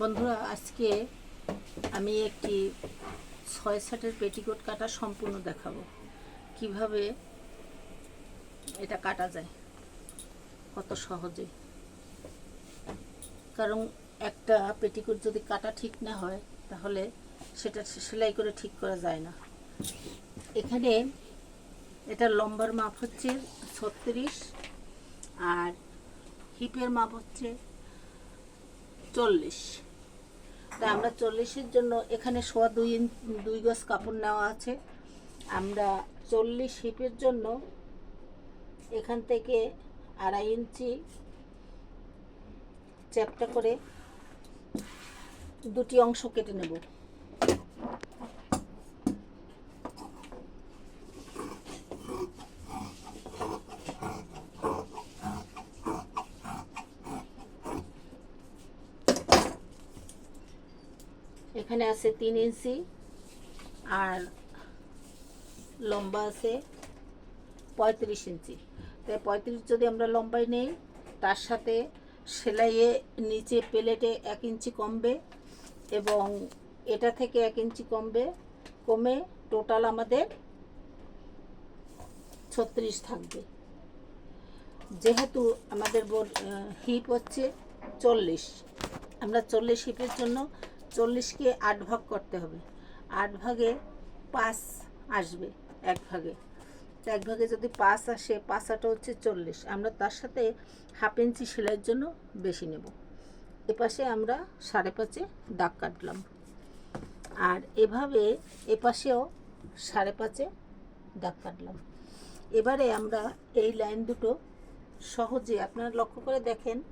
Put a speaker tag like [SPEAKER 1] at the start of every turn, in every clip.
[SPEAKER 1] বন্ধুরা, আজকে আমি একটি ছয় শার্টের পেটিকোট কাটা সম্পূর্ণ দেখাবো। কীভাবে এটা কাটা যায়, কত সহজে। কারণ একটা পেটিকোট যদি কাটা ঠিক না হয়, তাহলে সেটা সেলাই করে ঠিক করা যায় না। এখানে এটা লম্বার মাপ হচ্ছে ছত্রিশ আর হিপের মাপ হচ্ছে চল্লিশ। তা আমরা চল্লিশের জন্য এখানে সোয়া দুই ইঞ্চ দুই গজ কাপড় নেওয়া আছে। আমরা চল্লিশ হিপের জন্য এখান থেকে আড়াই ইঞ্চি চ্যাপটা করে দুটি অংশ কেটে নেব। এখানে আছে তিন ইঞ্চি আর লম্বা আছে পঁয়ত্রিশ ইঞ্চি। তাই পঁয়ত্রিশ যদি আমরা লম্বাই নেই, তার সাথে সেলাইয়ে নিচে প্লেটে এক ইঞ্চি কমবে এবং এটা থেকে এক ইঞ্চি কমবে, কমে টোটাল আমাদের ছত্রিশ থাকবে। যেহেতু আমাদের হিপ হচ্ছে চল্লিশ, আমরা চল্লিশ হিপের জন্য চল্লিশকে আট ভাগ করতে হবে। আট ভাগে পাঁচ আসবে, এক ভাগে। এক ভাগে যদি পাঁচ আসে, পাঁচ আটা হচ্ছে চল্লিশ। আমরা তার সাথে হাফ ইঞ্চি সেলাইয়ের জন্য বেশি নেব। এপাশে আমরা সাড়ে পাঁচে দাগ কাটলাম। আর এভাবে এপাশেও সাড়ে পাঁচে দাগ কাটলাম। এবারে আমরা এই লাইন দুটো সহজে আপনারা লক্ষ্য করে দেখেন,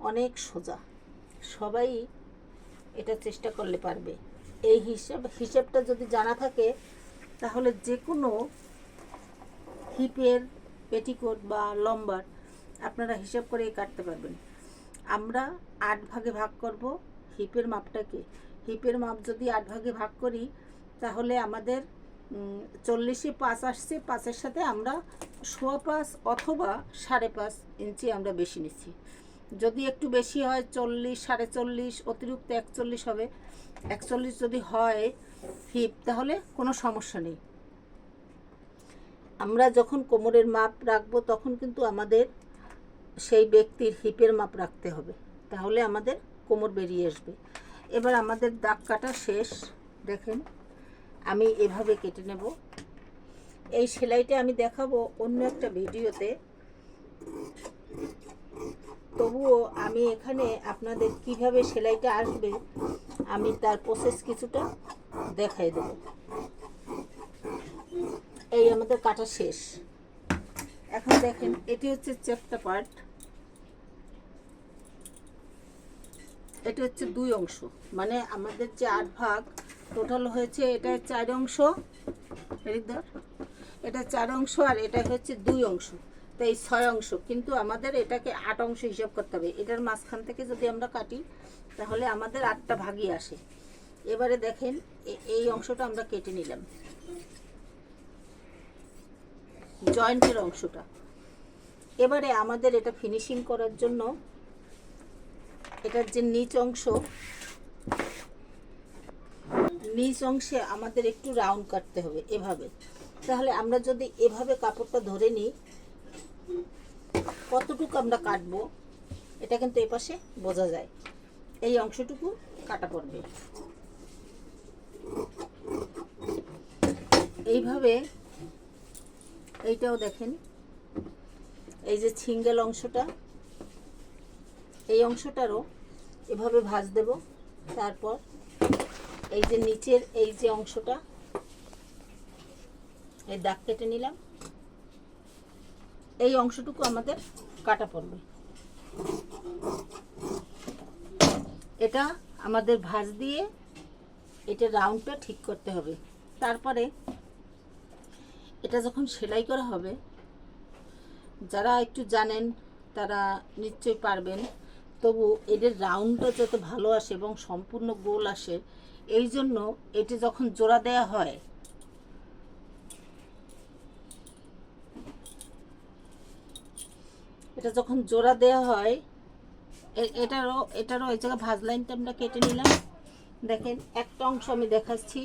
[SPEAKER 1] অনেক সোজা। সবাই এটা চেষ্টা করলে পারবে। এই হিসাব, হিসেবটা যদি জানা থাকে, তাহলে যে কোনো হিপের পেটিকোট বা লম্বার আপনারা হিসাব করে কাটতে পারবেন। আমরা আট ভাগে ভাগ করব হিপের মাপটাকে। হিপের মাপ যদি আট ভাগে ভাগ করি, তাহলে আমাদের চল্লিশে পাঁচ আসছে। পাঁচের সাথে আমরা সোয়া পাঁচ অথবা সাড়ে পাঁচ ইঞ্চি আমরা বেশি নিচ্ছি। যদি একটু বেশি হয় চল্লিশ, সাড়ে চল্লিশ, অতিরিক্ত একচল্লিশ হবে। একচল্লিশ যদি হয় হিপ তাহলে কোনো সমস্যা নেই। আমরা যখন কোমরের মাপ রাখব, তখন কিন্তু আমাদের সেই ব্যক্তির হিপের মাপ রাখতে হবে। তাহলে আমাদের কোমর বেরিয়ে আসবে। এবার আমাদের দাগ কাটা শেষ। দেখেন, আমি এভাবে কেটে নেব। এই সেলাইটা আমি দেখাবো অন্য একটা ভিডিওতে। তবুও আমি এখানে আপনাদের কীভাবে সেলাইটা আসবে, আমি তার প্রসেস কিছুটা দেখাই দেব। এই আমাদের কাটা শেষ। এখন দেখেন, এটি হচ্ছে চেপটা পার্ট এটা হচ্ছে দুই অংশ মানে আমাদের যে আট ভাগ টোটাল হয়েছে, এটা চার অংশ। এটা চার অংশ আর এটা হচ্ছে দুই অংশ। তো এই ছয় অংশ। কিন্তু আমাদের এটাকে আট অংশ হিসাব করতে হবে। এটার মাঝখান থেকে যদি আমরা কাটি, তাহলে আমাদের আটটা ভাগই আসে। এবারে দেখেন এই অংশটা আমরা কেটে নিলাম। জয়েন্টের অংশটা। এবারে আমাদের এটা ফিনিশিং করার জন্য এটার যে নিচ অংশ, নিচ অংশে আমাদের একটু রাউন্ড কাটতে হবে এভাবে। তাহলে আমরা যদি এভাবে কাপড়টা ধরে নিই কতটুকু আমরা কাটবো, এটা কিন্তু এপাশে বোঝা যায়। এই অংশটুকু কাটা পড়বে। এইভাবে এইটাও দেখেন, এই যে ছিঙ্গেল অংশটা, এই অংশটারও এভাবে ভাজ দেব, তারপর এই যে নিচের এই যে অংশটা, এই দাগ কেটে নিলাম। এই অংশটুকু আমাদের কাটা পড়বে। এটা আমাদের ভাঁজ দিয়ে এটা রাউন্ডটা ঠিক করতে হবে। তারপরে এটা যখন সেলাই করা হবে, যারা একটু জানেন তারা নিশ্চয়ই পারবেন। তবু এদের রাউন্ডটা যাতে ভালো আসে এবং সম্পূর্ণ গোল আসে, এই জন্য এটি যখন জোড়া দেয়া হয় এটা যখন জোড়া দেওয়া হয় এটারও এটারও এই জায়গায় ভাজ লাইনটা আমরা কেটে নিলাম। দেখেন, একটা অংশ আমি দেখাচ্ছি।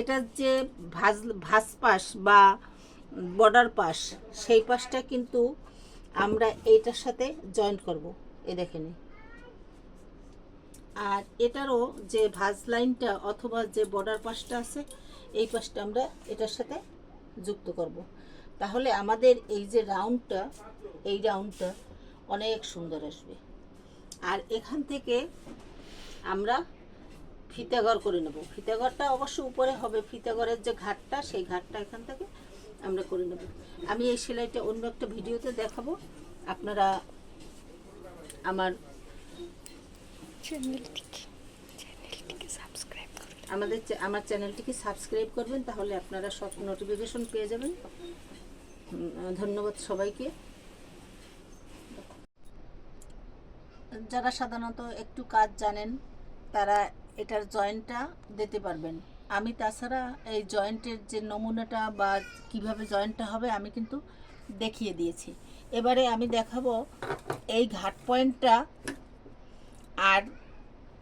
[SPEAKER 1] এটার যে ভাজ ভাজ পাশ বা বর্ডার পাশ, সেই পাশটা কিন্তু আমরা এইটার সাথে জয়েন্ট করব। এ দেখেন। আর এটারও যে ভাজ লাইনটা অথবা যে বর্ডার পাশটা আছে, এই পাশটা আমরা এটার সাথে যুক্ত করব। তাহলে আমাদের এই যে রাউন্ডটা এই রাউন্ডটা অনেক সুন্দর আসবে। আর এখান থেকে আমরা ফিতাঘর করে নেব। ফিতাঘরটা অবশ্য উপরে হবে। ফিতাঘরের যে ঘাটটা, সেই ঘাটটা এখান থেকে আমরা করে নেব। আমি এই সেলাইটা অন্য একটা ভিডিওতে দেখাবো। আপনারা আমার
[SPEAKER 2] সাবস্ক্রাইব
[SPEAKER 1] আমাদের আমার চ্যানেলটিকে সাবস্ক্রাইব করবেন, তাহলে আপনারা সব নোটিফিকেশন পেয়ে যাবেন। ধন্যবাদ সবাইকে। যারা সাধারণত একটু কাজ জানেন, তারা এটার জয়েন্টটা দিতে পারবেন। আমি তাছাড়া এই জয়েন্টের যে নমুনাটা বা কীভাবে জয়েন্টটা হবে, আমি কিন্তু দেখিয়ে দিয়েছি। এবারে আমি দেখাবো এই ঘাট পয়েন্টটা আর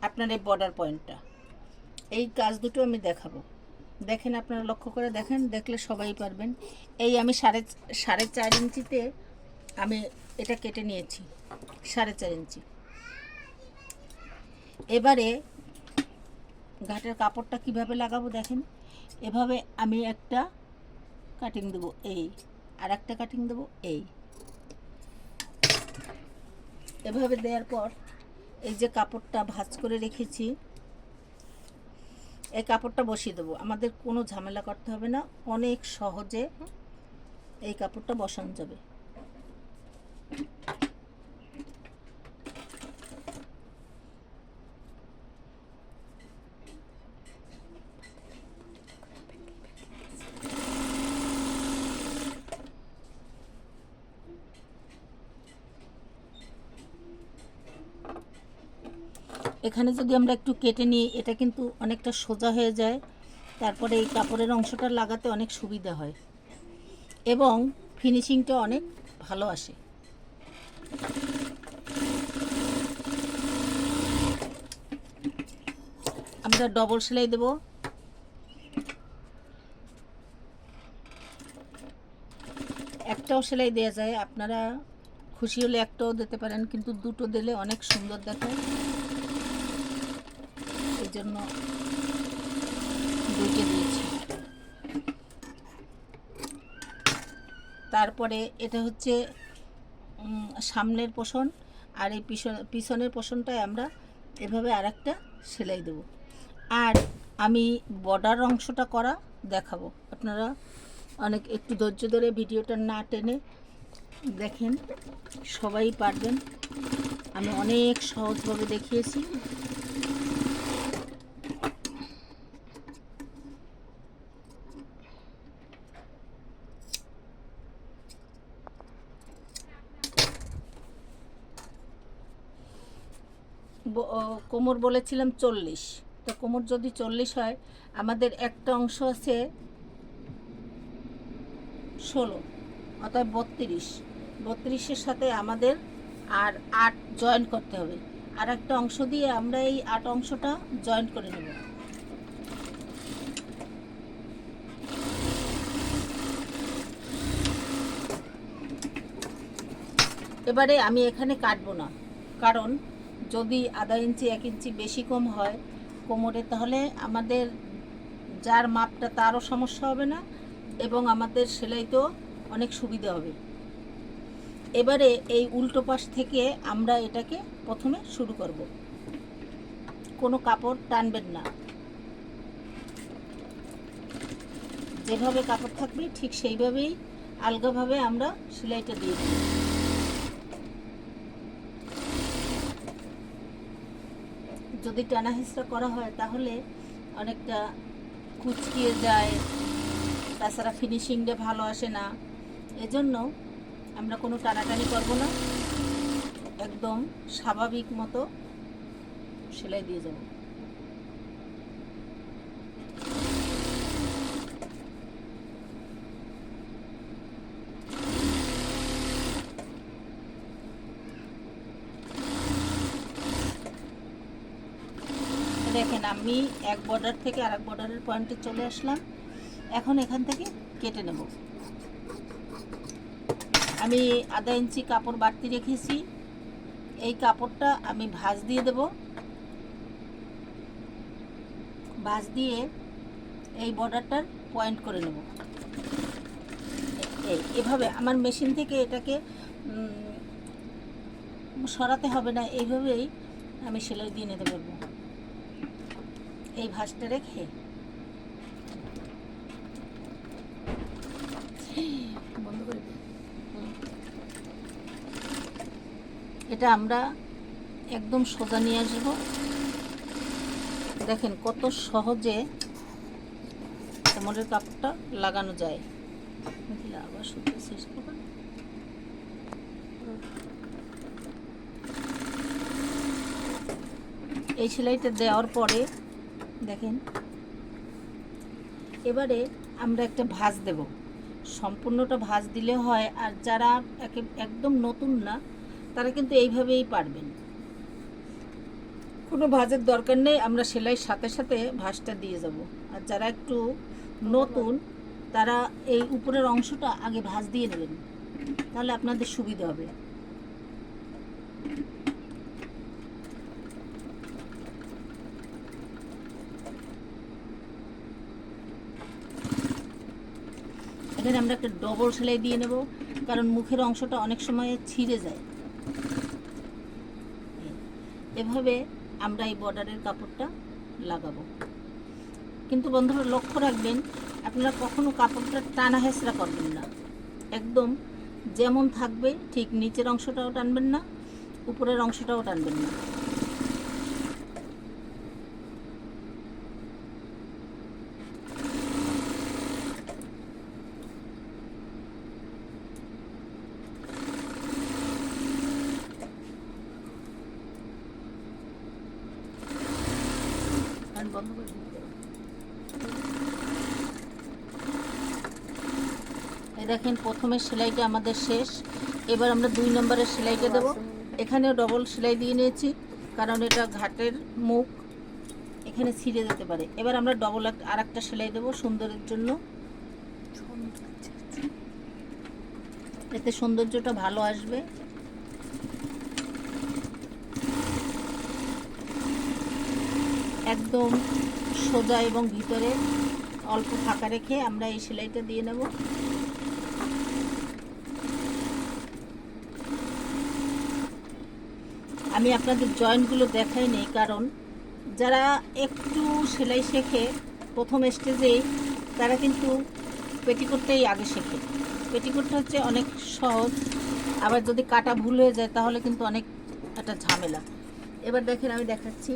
[SPEAKER 1] আপনার এই বর্ডার পয়েন্টটা। এই কাজ দুটো আমি দেখাবো। দেখেন, আপনারা লক্ষ্য করে দেখেন, দেখলে সবাই পারবেন। এই আমি সাড়ে সাড়ে চার ইঞ্চিতে আমি এটা কেটে নিয়েছি, সাড়ে চার ইঞ্চি। এবারে ঘাটের কাপড়টা কীভাবে লাগাবো দেখেন? এভাবে আমি একটা কাটিং দেবো, এই, আর একটা কাটিং দেবো, এই। এভাবে দেওয়ার পর এই যে কাপড়টা ভাজ করে রেখেছি এই কাপড়টা বসিয়ে দেবো। আমাদের কোনো ঝামেলা করতে হবে না। অনেক সহজে এই কাপড়টা বসানো যাবে। এখানে যদি আমরা একটু কেটে নিই, এটা কিন্তু অনেকটা সোজা হয়ে যায়। তারপরে এই কাপড়ের অংশটা লাগাতে অনেক সুবিধা হয়। এবং ফিনিশিংটা অনেক ভালো আসে। আমরা ডবল সেলাই দেব। একটাও সেলাই দেওয়া যায়। আপনারা খুশি হলে একটাও দিতে পারেন, কিন্তু দুটো দিলে অনেক সুন্দর দেখায় জন্য দুইটা দিয়েছি। তারপরে এটা হচ্ছে সামনের পোষণ, আর এই পিছন পিছনের পোষণটায় আমরা এভাবে আর একটা সেলাই দেব। আর আমি বর্ডার অংশটা করা দেখাবো। আপনারা অনেক, একটু ধৈর্য ধরে ভিডিওটা না টেনে দেখেন, সবাই পারবেন। আমি অনেক সহজভাবে দেখিয়েছি। কোমর বলেছিলাম চল্লিশ। তো কোমর যদি চল্লিশ হয়, আমাদের একটা অংশ আছে ষোলো অর্থাৎ বত্রিশ। বত্রিশের সাথে আমাদের আর আট জয়েন করতে হবে। আর একটা অংশ দিয়ে আমরা এই আট অংশটা জয়েন করে নেব। এবারে আমি এখানে কাটবো না। কারণ যদি আধা ইঞ্চি, এক ইঞ্চি বেশি কম হয় কোমরে, তাহলে আমাদের যার মাপটা তারও সমস্যা হবে না এবং আমাদের সেলাইতেও অনেক সুবিধা হবে। এবারে এই উল্টো পাশ থেকে আমরা এটাকে প্রথমে শুরু করব। কোনো কাপড় টানবেন না। যেভাবে কাপড় থাকবে ঠিক সেইভাবেই আলগাভাবে আমরা সেলাইটা দিয়ে দেব। যদি টানা হেঁচড়া করা হয়, তাহলে অনেকটা কুচকিয়ে যায়। তাছাড়া ফিনিশিংটা ভালো আসে না। এজন্য আমরা কোনো টানাটানি করব না। একদম স্বাভাবিক মতো সেলাই দিয়ে যাব দেখেন আমি এক বর্ডার থেকে আরেক বর্ডারের পয়েন্টে চলে আসলাম। এখন এখান থেকে কেটে নেব। আমি আধা ইঞ্চি কাপড় বাড়তি রেখেছি। এই কাপড়টা আমি ভাঁজ দিয়ে দেব। ভাঁজ দিয়ে এই বর্ডারটার পয়েন্ট করে নেব। এভাবে আমার মেশিন থেকে এটাকে সরাতে হবে না। এইভাবেই আমি সেলাই দিয়ে নিতে পারব। এই ভাঁজটা রেখে। বন্ধ করে এটা আমরা একদম সোজা নিয়ে আসব। দেখেন কত সহজে কোমরের কাপড়টা লাগানো যায়। আবার সুতো শেষ করবেন এই সেলাইটা দেওয়ার পরে দেখেন। এবারে আমরা একটা ভাঁজ দেব। সম্পূর্ণটা ভাঁজ দিলে হয়, আর যারা একে- একদম নতুন না, তারা কিন্তু এইভাবেই পারবেন। কোনো ভাঁজের দরকার নেই, আমরা সেলাইয়ের সাথে সাথে ভাঁজটা দিয়ে যাব। আর যারা একটু নতুন, তারা এই উপরের অংশটা আগে ভাঁজ দিয়ে নেবেন। তাহলে আপনাদের সুবিধা হবে। এখানে আমরা একটা ডবল সেলাই দিয়ে নেব, কারণ মুখের অংশটা অনেক সময় ছিঁড়ে যায়। এভাবে আমরা এই বর্ডারের কাপড়টা লাগাবো। কিন্তু বন্ধুরা, লক্ষ্য রাখবেন, আপনারা কখনো কাপড়টা টানা হেঁচড়া করবেন না। একদম যেমন থাকবে, ঠিক নিচের অংশটাও টানবেন না, উপরের অংশটাও টানবেন না ফ্যান বন্ধ করে দিতে হবে। এই দেখেন প্রথমের সেলাইটা আমাদের শেষ। এবার আমরা দুই নম্বরের সেলাইটা দেবো। এখানেও ডবল সেলাই দিয়ে নিয়েছি, কারণ এটা ঘাটের মুখ, এখানে ছিঁড়ে যেতে পারে। এবার আমরা ডবল আর একটা সেলাই দেবো সুন্দরের জন্য। এতে সৌন্দর্যটা ভালো আসবে। একদম সোজা এবং ভিতরে অল্প ফাঁকা রেখে আমরা এই সেলাইটা দিয়ে নেব। আমি আপনাদের জয়েন্টগুলো দেখাই নেই, কারণ যারা একটু সেলাই শেখে প্রথম স্টেজেই তারা কিন্তু পেটিকোটটাই আগে শেখে। পেটিকোটটা হচ্ছে অনেক সহজ, আবার যদি কাটা ভুল হয়ে যায় তাহলে কিন্তু অনেক একটা ঝামেলা। এবার দেখেন আমি দেখাচ্ছি।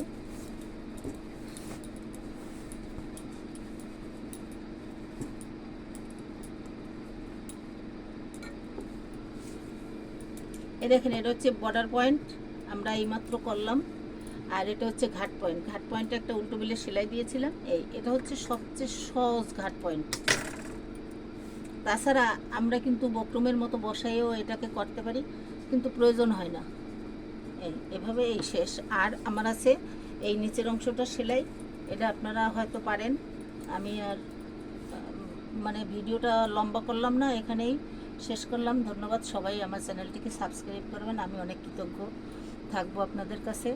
[SPEAKER 1] এ দেখেন, এটা হচ্ছে বর্ডার পয়েন্ট আমরা এইমাত্র করলাম। আর এটা হচ্ছে ঘাট পয়েন্ট। ঘাট পয়েন্টে একটা উল্টো বিলে সেলাই দিয়েছিলাম। এই, এটা হচ্ছে সবচেয়ে সহজ ঘাট পয়েন্ট। তাছাড়া আমরা কিন্তু বক্রমের মতো বসাইও এটাকে করতে পারি, কিন্তু প্রয়োজন হয় না। এই, এভাবে এই শেষ। আর আমার আছে এই নিচের অংশটা সেলাই। এটা আপনারা হয়তো পারেন। আমি আর মানে ভিডিওটা লম্বা করলাম না, এখানেই শেষ করলাম। ধন্যবাদ সবাই আমার চ্যানেলটিকে সাবস্ক্রাইব করবেন। আমি অনেক কৃতজ্ঞ। থাকব আপনাদের কাছে।